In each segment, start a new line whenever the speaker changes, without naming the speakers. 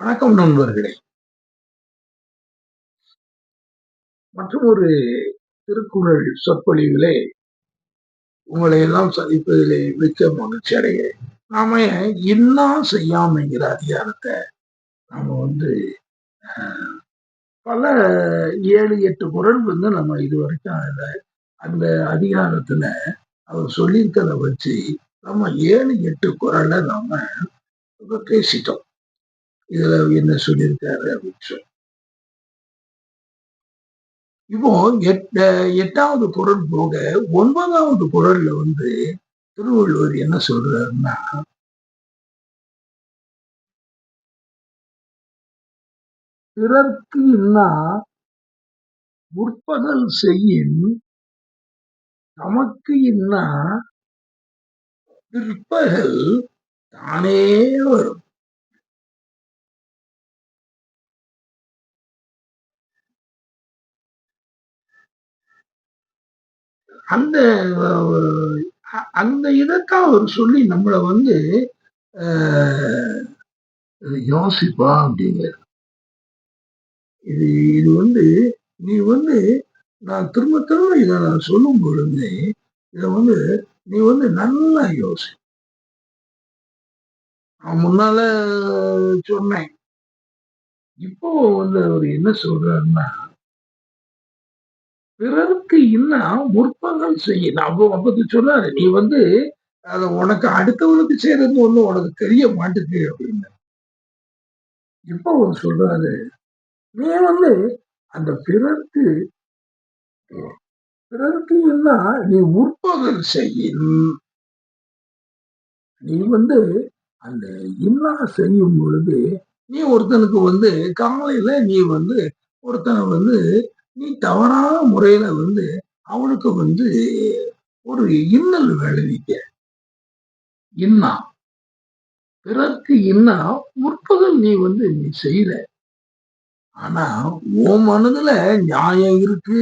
வணக்கம் நண்பர்களே. மற்றும் ஒரு திருக்குறள் சொற்பொழிவிலே உங்களை எல்லாம் சந்திப்பதிலே மிக்க மகிழ்ச்சி அடைகிறேன். நாம இன்னா செய்யாமைங்கிற அதிகாரத்தை நாம வந்து பல ஏழு எட்டு குரல் வந்து நம்ம இது வரைக்கும் அதில் அந்த அதிகாரத்துல அவர் சொல்லியிருக்கிறத வச்சு நம்ம ஏழு எட்டு குரலை நாம பேசிட்டோம். இதுல என்ன சொல்லியிருக்காரு அப்படின்னு சொல்லி இப்போ எட்ட எட்டாவது குரல் போக ஒன்பதாவது குரல்ல வந்து திருவள்ளுவர் என்ன சொல்றாருன்னா பிறர்க்கு இன்னா முற்பகல் செய்யின் நமக்கு இன்னா பிற்பகல் தானே வரும். அந்த அந்த இதைத்தான் அவர் சொல்லி நம்மளை வந்து யோசிப்பா அப்படிங்கிற இது இது வந்து நீ வந்து நான் திரும்ப திரும்ப இதை நான் சொல்லும் பொழுது இதை வந்து நீ வந்து நல்லா யோசி. நான் முன்னால சொன்னேன். இப்போ வந்து அவர் என்ன சொல்றாருன்னா பிறருக்கு இன்னும் முற்பகல் செய்ய அப்போ அப்பது சொன்னாரு நீ வந்து அத உனக்கு அடுத்தவனுக்கு செய்யறது ஒண்ணு உனக்கு தெரிய மாட்டுக்கு அப்படின்னு. இப்ப அவர் சொல்றாரு நீ வந்து அந்த பிறருக்கு பிறருக்கு என்ன நீ முற்பகல் செய்யும். நீ வந்து அந்த இன்னா செய்யும் பொழுது நீ ஒருத்தனுக்கு வந்து காலையில நீ வந்து ஒருத்தனை வந்து நீ தவறான முறையில வந்து அவனுக்கு வந்து ஒரு இன்னல் விளைவிக்க இன்னா. பிறர்க்கு இன்னா முற்பகல் நீ வந்து நீ செய்யல. ஆனா உன் மனதுல நியாயம் இருக்கு.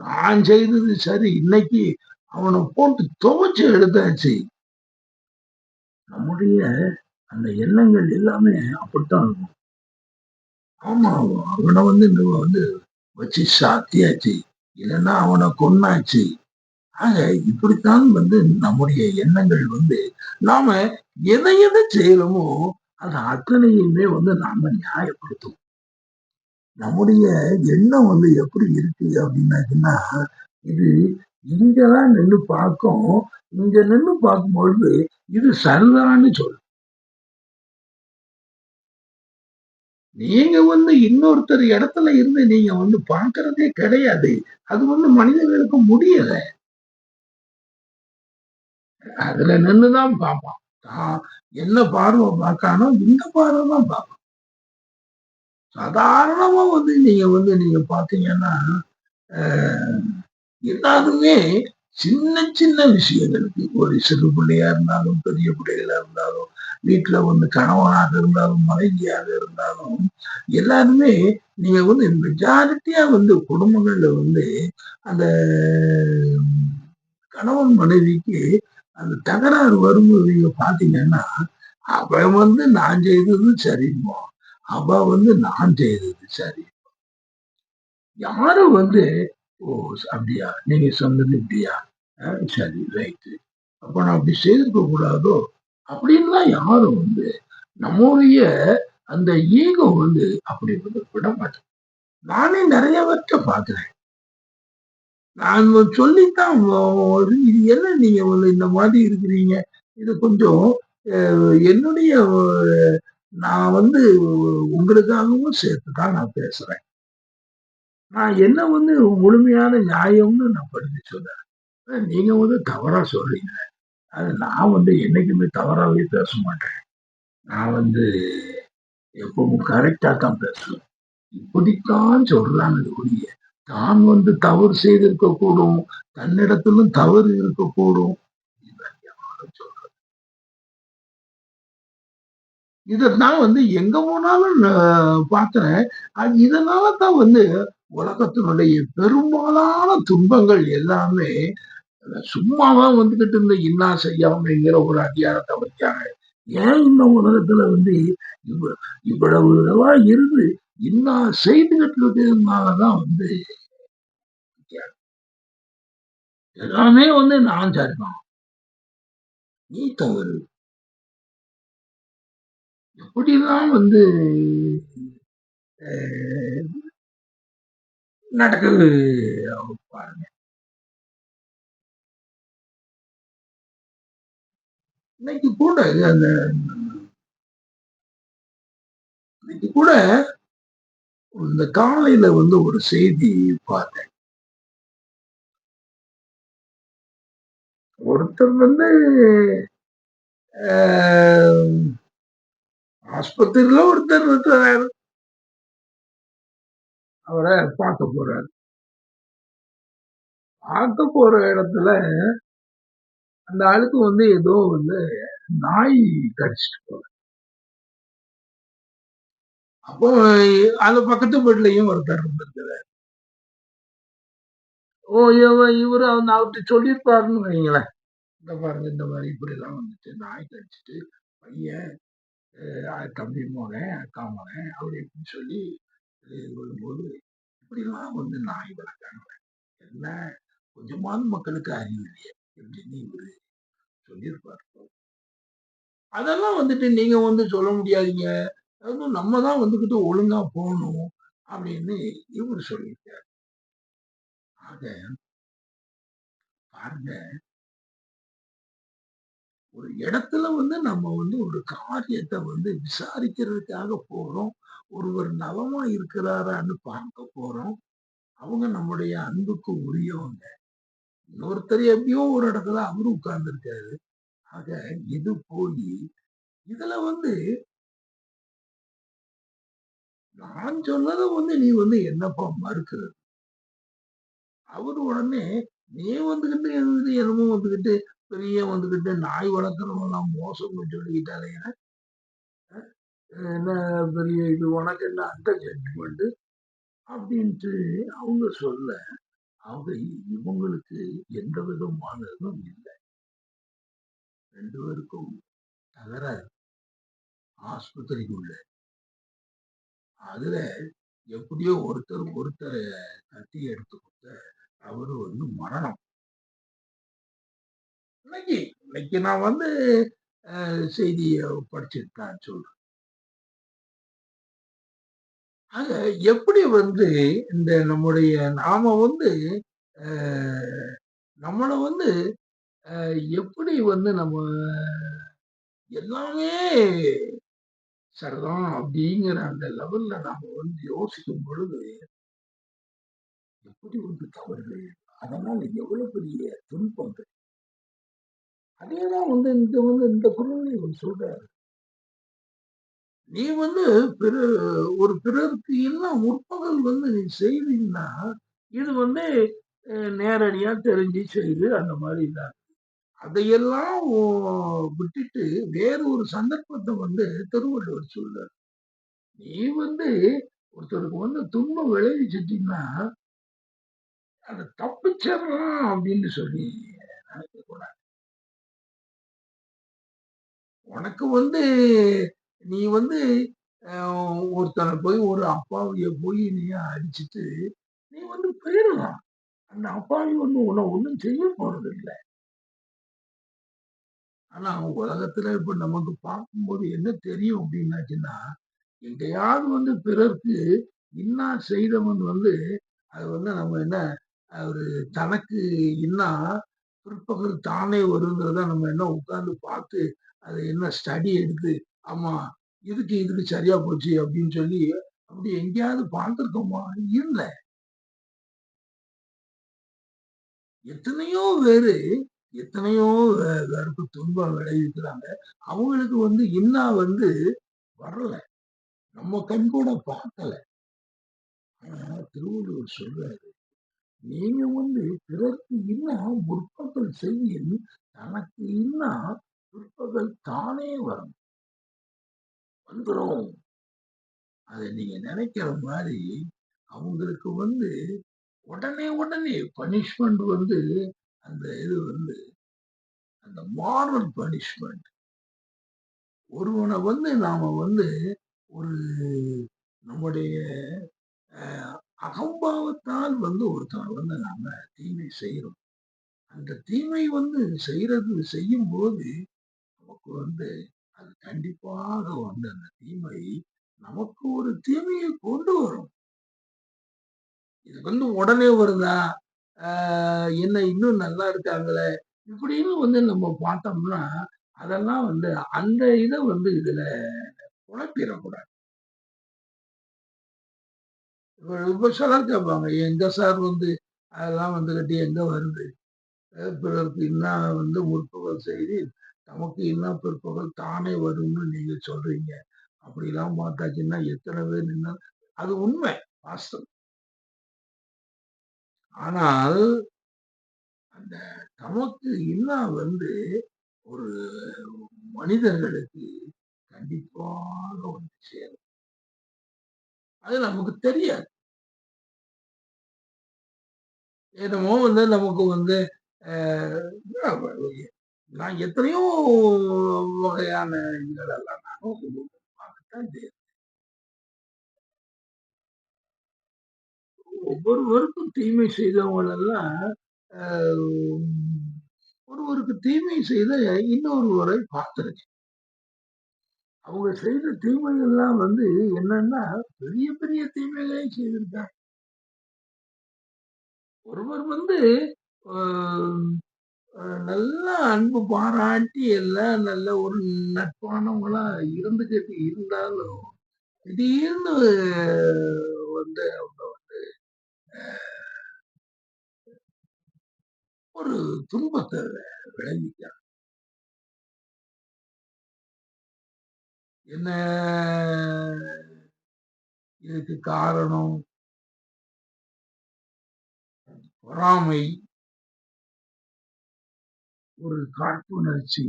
நான் செய்தது சரி இன்னைக்கு அவனை போட்டு துவைச்சு எடுத்தாச்சு. நம்முடைய அந்த எண்ணங்கள் எல்லாமே அப்படித்தான் இருக்கும். ஆமா அவனை வந்து வந்து வச்சு சாத்தியாச்சு. இல்லைன்னா அவனை கொன்னாச்சு. ஆக இப்படித்தான் வந்து நம்முடைய எண்ணங்கள் வந்து நாம எதை எதை செய்யறோமோ அது அத்தனையுமே வந்து நாம நியாயப்படுத்தும் நம்முடைய எண்ணம் வந்து எப்படி இருக்கு அப்படின்னாச்சுன்னா இது இங்கதான் நின்று பார்க்கும். இங்க நின்று பார்க்கும் பொழுது இது சரிதான்னு சொல்லு நீங்க வந்து இன்னொருத்தர் இடத்துல இருந்து நீங்க வந்து பாக்குறதே கிடையாது. அது வந்து மனிதர்களுக்கு முடியல. அதுல நின்றுதான் பார்ப்பான். என்ன பார்வை பார்க்கானோ இந்த பார்வை தான் பார்ப்பான். சாதாரணமா வந்து நீங்க வந்து நீங்க பாத்தீங்கன்னா எல்லாருமே சின்ன சின்ன விஷயங்களுக்கு ஒரு சிறு பிள்ளையா இருந்தாலும் பெரிய பிள்ளைகளா இருந்தாலும் வீட்டுல வந்து கணவனாக இருந்தாலும் மனைவியாக இருந்தாலும் எல்லாருமே நீங்க வந்து மெஜாரிட்டியா வந்து குடும்பங்கள்ல வந்து அந்த கணவன் மனைவிக்கு அந்த தகராறு வரும்போது நீங்க பாத்தீங்கன்னா அவன் வந்து நான் செய்தது சரிமோ அவ வந்து நான் செய்தது சரி. யாரும் வந்து ஓ அப்படியா? நீங்க சொன்னது இப்படியா? சரி ரைட்டு அப்ப நான் அப்படி செய்திருக்க கூடாதோ அப்படின்லாம் யாரும் வந்து நம்முடைய அந்த ஈகோ வந்து அப்படி வந்து விட மாட்டேன் நானே நிறைய பார்க்குறேன். பாக்குறேன் நான் சொல்லித்தான் இது என்ன நீங்க வந்து இந்த மாதிரி இருக்கிறீங்க? இது கொஞ்சம் என்னுடைய நான் வந்து உங்களுக்காகவும் சேர்த்து தான் நான் பேசுறேன். நான் என்ன வந்து முழுமையான நியாயம்னு நான் படிச்சு சொல்றேன். நீங்க வந்து தவறா சொல்றீங்க. அது நான் வந்து என்னைக்குமே தவறாகவே பேச மாட்டேன் நான் வந்து எப்பவும் கரெக்டா தான் பேசுவேன். இப்படித்தான் சொல்றாங்க ஒழிய தான் வந்து தவறு செய்திருக்க கூடும் தன்னிடத்திலும் தவறு இருக்கக்கூடும். இதான் வந்து எங்க போனாலும் பார்த்தேன். இதனால தான் வந்து உலகத்தினுடைய பெரும்பாலான துன்பங்கள் எல்லாமே சும்மாதான் வந்துகிட்டு இருந்த இன்னா செய்யாமைங்கிற ஒரு அதிகாரத்தை வச்சாங்க. ஏன் இந்த உலகத்துல வந்து இவ்வளவு இதெல்லாம் இருந்து இன்னா செய்துகிட்டு இருக்கிறதுனாலதான் வந்து எல்லாமே வந்து நான் சரிதான். நீ தவறு. எப்படிலாம் வந்து நடக்குது? பாருங்க. இன்னைக்கு கூட அந்த இன்னைக்கு கூட இந்த காலையில வந்து ஒரு செய்தி பார்த்தேன். ஒருத்தர் வந்து ஆஹ், ஆஸ்பத்திரியில ஒருத்தர் இருக்கிறாரு. அவரை பார்க்க போறாரு. பார்க்க போற இடத்துல அந்த ஆளுக்கு வந்து ஏதோ வந்து நாய் கடிச்சிட்டு போகுது. அப்போ அந்த பக்கத்து வீட்லயும் ஒருத்தர் இருந்திருக்காரு. ஓ இவ- இவரு அந்த அவர்கிட்ட சொல்லியிருப்பாருன்னு வைங்களேன். இந்த பாருங்க இந்த மாதிரி இப்படி எல்லாம் வந்துட்டு நாய் கடிச்சிட்டு பையன் தம்பி மகன் அக்கா மகன் அப்படி இப்படின்னு சொல்லி வரும்போது இப்படிலாம் வந்து நாய் வளர்க்காங்க என்ன? கொஞ்சமாவது மக்களுக்கு அறிவு இல்லையே. அப்படின்னு இவரு சொல்லியிருப்பாரு அதெல்லாம் வந்துட்டு நீங்க வந்து சொல்ல முடியாதீங்க. அதுவும் நம்ம தான் வந்துகிட்டு ஒழுங்கா போகணும் அப்படின்னு இவர் சொல்லியிருக்கார். ஆக பாருங்க. ஒரு இடத்துல வந்து நம்ம வந்து ஒரு காரியத்தை வந்து விசாரிக்கிறதுக்காக போறோம். ஒருவர் நலமா இருக்கிறாரான்னு பார்க்க போறோம். அவங்க நம்முடைய அன்புக்கு உரியவங்க. ஒருத்தர் எப்படியோ ஒரு இடத்துல அவரு உட்கார்ந்து இருக்காரு ஆக இது போய் இதுல வந்து நான் சொன்னதை வந்து நீ வந்து என்னப்பா மறுக்கிறது அவரு உடனே நீ வந்துகிட்டு என்னமோ வந்துகிட்டு பெரிய வந்துகிட்டு நாய் வளர்க்குறவங்களாம் மோசம் மோசம்னு சொல்லிக்கிட்டாரு என்ன? பெரிய இது உனக்கு என்ன அந்த ஜட்ஜ்மெண்ட் அப்படின்ட்டு அவங்க சொல்ல அவங்க இவங்களுக்கு எந்த விதமானதும் இல்லை. ரெண்டு பேருக்கும் தகராறு ஆஸ்பத்திரிக்குள்ள. அதுல எப்படியோ ஒருத்தர் ஒருத்தரை கட்டி எடுத்து கொடுத்த அவரு வந்து மரணம். இன்னைக்கு இன்னைக்கு நான் வந்து செய்தியை படிச்சுட்டு தான் சொல்றேன். ஆக எப்படி வந்து இந்த நம்முடைய நாம வந்து நம்மளை வந்து எப்படி வந்து நம்ம எல்லாமே சரிதான் அப்படிங்கிற அந்த லெவல்ல நாம வந்து யோசிக்கும் பொழுது எப்படி வந்து தவறுகள்? அதனால எவ்வளவு பெரிய துன்பங்கள். அதேதான் வந்து இந்த வந்து இந்த குரலை ஒன்று சொல்றாரு. நீ வந்து பிற ஒரு பிறருக்கு எல்லாம் முற்பகல் வந்து நீ செய்தீங்கன்னா இது வந்து நேரடியா தெரிஞ்சு செய்து அந்த மாதிரி தான் அதையெல்லாம் விட்டுட்டு வேற ஒரு சந்தர்ப்பத்தை வந்து திருவள்ளுவர் சொல்றார். நீ வந்து ஒருத்தருக்கு வந்து துன்பம் விளைவிச்சிட்டீங்கன்னா அதை தப்பிச்சிடலாம் அப்படின்னு சொல்லி நினைக்க கூடாது உனக்கு வந்து நீ வந்து ஒருத்தனை போய் ஒரு அப்பாவிய போய் நீ அடிச்சுட்டு நீ வந்து போயிடலாம். அந்த அப்பாவி வந்து உன்னை ஒண்ணும் செய்ய போறது இல்லை ஆனா உலகத்துல இப்ப நமக்கு பார்க்கும்போது என்ன தெரியும் அப்படின்னாச்சுன்னா எங்கேயாவது வந்து பிறருக்கு இன்னா செய்தவன் வந்து அது வந்து நம்ம என்ன ஒரு தனக்கு இன்னா பிற்பகல் தானே வருங்கிறத நம்ம என்ன உட்கார்ந்து பார்த்து அதை என்ன ஸ்டடி எடுத்து ஆமா இதுக்கு இதுக்கு சரியா போச்சு அப்படின்னு சொல்லி அப்படி எங்கேயாவது பார்த்துருக்கோமா? இல்லை. எத்தனையோ பேரு எத்தனையோ பேருக்கு துன்பம் விளைவிக்கிறாங்க. அவங்களுக்கு வந்து இன்னா வந்து வரல. நம்ம கண் கூட பார்க்கல. ஆனா திருவள்ளுவர் சொல்றாரு நீங்க வந்து பிறர்க்கு இன்னும் முற்பகல் செய்யும் தனக்கு இன்னும் பிற்பகல் தானே வரும் வந்துடும் அதை நீங்க நினைக்கிற மாதிரி அவங்களுக்கு வந்து உடனே உடனே பனிஷ்மெண்ட் வந்து அந்த இது வந்து அந்த மாரல் பனிஷ்மெண்ட் ஒருவனை வந்து நாம வந்து ஒரு நம்முடைய அஹ், அகம்பாவத்தால் வந்து ஒருத்தனை வந்து நாம தீமை செய்யறோம் அந்த தீமை வந்து செய்யறது செய்யும் போது நமக்கு வந்து அது கண்டிப்பாக வந்து அந்த தீமை நமக்கு ஒரு தீமையை கொண்டு வரும். இது வந்து உடனே வருதா? ஆஹ் என்ன இன்னும் நல்லா இருக்காங்களே? இப்படின்னு வந்து நம்ம பார்த்தோம்னா அதெல்லாம் வந்து அந்த இதை வந்து இதுல குழப்பிடக்கூடாது. இப்ப இப்ப சிலர் கேட்பாங்க எங்க சார் வந்து அதெல்லாம் வந்து கட்டி எங்க வருது? அஹ் பிறருக்கு என்ன வந்து முற்பகல் செய்தி? நமக்கு என்ன பிற்பகல் தானே வரும்னு நீங்க சொல்றீங்க. அப்படிலாம் பார்த்தாச்சுன்னா எத்தனை பேர் நின்னா அது உண்மை வாஸ்தவம். ஆனால் அந்த நமக்கு என்ன வந்து ஒரு மனிதர்களுக்கு கண்டிப்பாக வந்து சேரும். அது நமக்கு தெரியாது. என்னமோ வந்து நமக்கு வந்து அஹ், நான் எத்தனையோ வகையான இதுகளெல்லாம் நானும் பார்க்கத்தான் செய்யறேன் ஒவ்வொருவருக்கும் தீமை செய்தவங்களெல்லாம் ஆஹ், ஒருவருக்கு தீமை செய்த இன்னொருவரை பார்த்திருக்கேன். அவங்க செய்த தீமைகள்லாம் வந்து என்னன்னா பெரிய பெரிய தீமைகளை செய்திருக்காங்க. ஒருவர் வந்து நல்லா அன்பு பாராட்டி எல்லாம் நல்ல ஒரு நட்பானவங்களா இருந்துகிட்டு இருந்தாலும் திடீர்னு வந்து அவங்க வந்து ஒரு துன்பத்தை விளைவிக்கிறாங்க. என்ன? இதுக்கு காரணம்? பொறாமை. ஒரு காழ்ப்புணர்ச்சி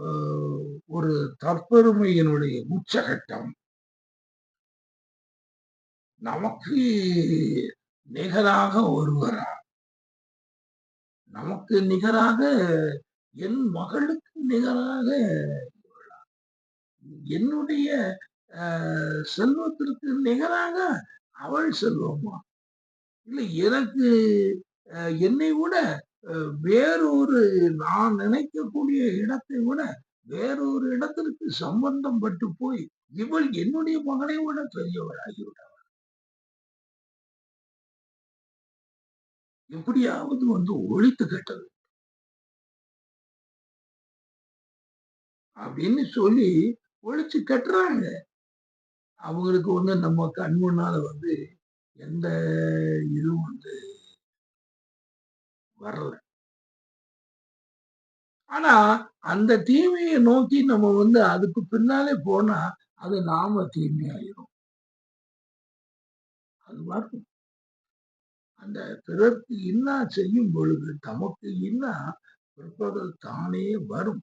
ஆஹ், ஒரு தற்பெருமையினுடைய உச்சகட்டம். நமக்கு நிகராக ஒருவரா? நமக்கு நிகராக என் மகளுக்கு நிகராக என்னுடைய செல்வத்திற்கு நிகராக அவள் செல்வமா? இல்லை எனக்கு என்னை விட வேறொரு நான் நினைக்கக்கூடிய இடத்தை விட வேறொரு இடத்திற்கு சம்பந்தம் பட்டு போய் இவள் என்னுடைய மகனை விட பெரியவள் எப்படியாவது வந்து ஒழித்து கேட்டது அப்படின்னு சொல்லி ஒழிச்சு கட்டுறாங்க. அவங்களுக்கு வந்து நம்ம கண் முன்னால வந்து எந்த இதுவும் வந்து வரல. ஆனா அந்த தீமையை நோக்கி நம்ம வந்து அதுக்கு பின்னாலே போனா அது நாம தீமை ஆயிரும் அது வரும் அந்த பிறர்க்கு இன்னா செய்யும் பொழுது தமக்கு இன்னா பிற்பகல் தானே வரும்.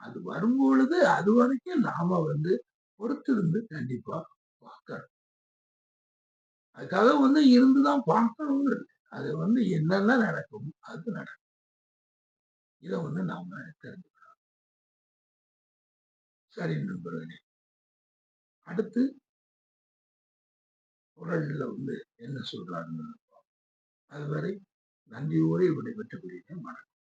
அது வரும் பொழுது அது வரைக்கும் நாம வந்து பொறுத்திருந்து கண்டிப்பா பார்க்கணும். அதுக்காக வந்து இருந்துதான் பார்க்கணும் அது வந்து என்னெல்லாம் நடக்கும் அது நடக்கும். இதை வந்து நாம தெரிஞ்சுக்கலாம் சரி நண்பர்களே. அடுத்து குரல்ல வந்து என்ன சொல்றாருன்னு அதுவரை நன்றியோடு விடைபெற்று விடுகிறேன் வணக்கம்.